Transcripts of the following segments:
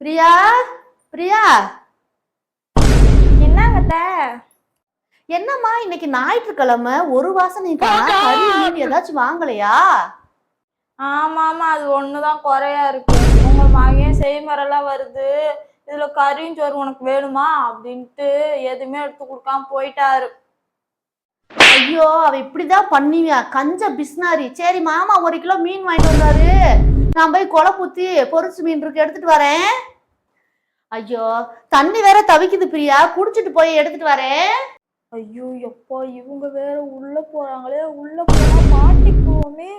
பிரியா? பிரியா? என்னங்கத்த? என்னம்மா இன்னைக்கு ஞாயிற்றுக்கிழமை? ஒரு வாசனை ஏதாச்சும் வாங்கலையா? ஆமா ஆமா அது ஒண்ணுதான் குறையா இருக்கு. உங்க மகன் செய்மரெல்லாம் வருது. இதுல கறியும் சோறு உனக்கு வேணுமா? அப்படின்ட்டு எதுவுமே எடுத்து கொடுக்காம போயிட்டாரு. ஐயோ அவ இப்படிதான் பண்ணுவியா? கஞ்ச பிஸ்னாரி. சரி மாமா ஒரு கிலோ மீன் வாங்கிட்டு வந்தாரு. நான் போய் கொலை ஊத்தி பொரிச்சு மீன் இருக்கு எடுத்துட்டு வரேன். ஐயோ தண்ணி வேற தவிக்குது பிரியா. குடிச்சிட்டு போய் எடுத்துட்டு வரேன். ஐயோ எப்பா இவங்க வேற உள்ள போறாங்களே. உள்ள போனா மாட்டிக்குவோமே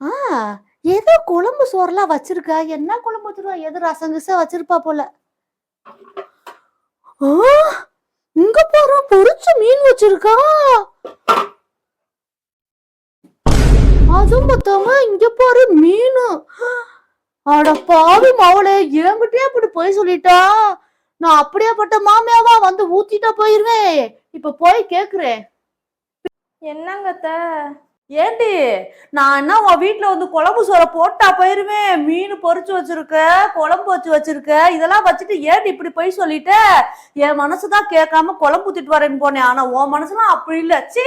ஆ ஏதோ குழம்பு சோறெல்லாம் வச்சிருக்கா. என்ன குழம்பு வச்சிருக்கா ஏதோ ரசம் கிசம் வச்சிருப்பா போல. இங்க பாரு பொரிச்ச மீன் வச்சிருக்கா. அதுவும் பார்த்தாம இங்க பாரு மீன். அட பாவி மவளே என்கிட்டயே அப்படி போய் சொல்லிட்டா. நான் அப்படியேப்பட்ட மாமியாவா வந்து ஊத்திட்டா போயிருவேன் இப்ப போய் கேக்குறேன். என்னங்கத்த ஏண்டி? நான் என்ன உன் வீட்டில் வந்து குழம்பு சோற போட்டா போயிருவேன் மீன் பொறிச்சு வச்சிருக்க குழம்பு வச்சு வச்சிருக்க. இதெல்லாம் வச்சுட்டு ஏண்டி இப்படி போய் சொல்லிட்ட? என் மனசுதான் கேட்காம குழம்பு ஊத்திட்டு வரேன்னு போனேன் ஆனா உன் மனசுலாம் அப்படி இல்லை. ச்சீ!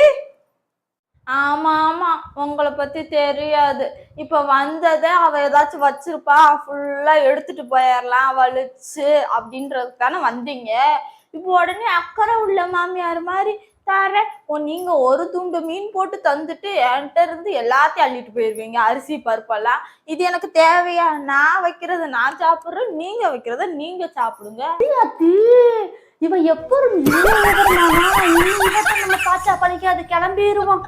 ஆமா ஆமா. உங்களை பத்தி தெரியாது. இப்ப வந்ததே அவ ஏதாச்சும் வச்சிருப்பா ஃபுல்லா எடுத்துட்டு போயிடலாம் வலிச்சு அப்படின்றதுக்கு தானே வந்தீங்க. இப்போ உடனே அக்கறை உள்ள மாமியார் மாதிரி தரேன் ஓ நீங்க ஒரு துண்டு மீன் போட்டு தந்துட்டு என்கிட்ட இருந்து எல்லாத்தையும் அள்ளிட்டு போயிருவீங்க அரிசி பருப்பெல்லாம். இது எனக்கு தேவையா? நான் வைக்கிறத நான் சாப்பிடுறேன் நீங்க வைக்கிறத நீங்க சாப்பிடுங்க. இவன் இவ எப்ப நம்ம பாச்சா பழிக்காது கிளம்பிடுவான்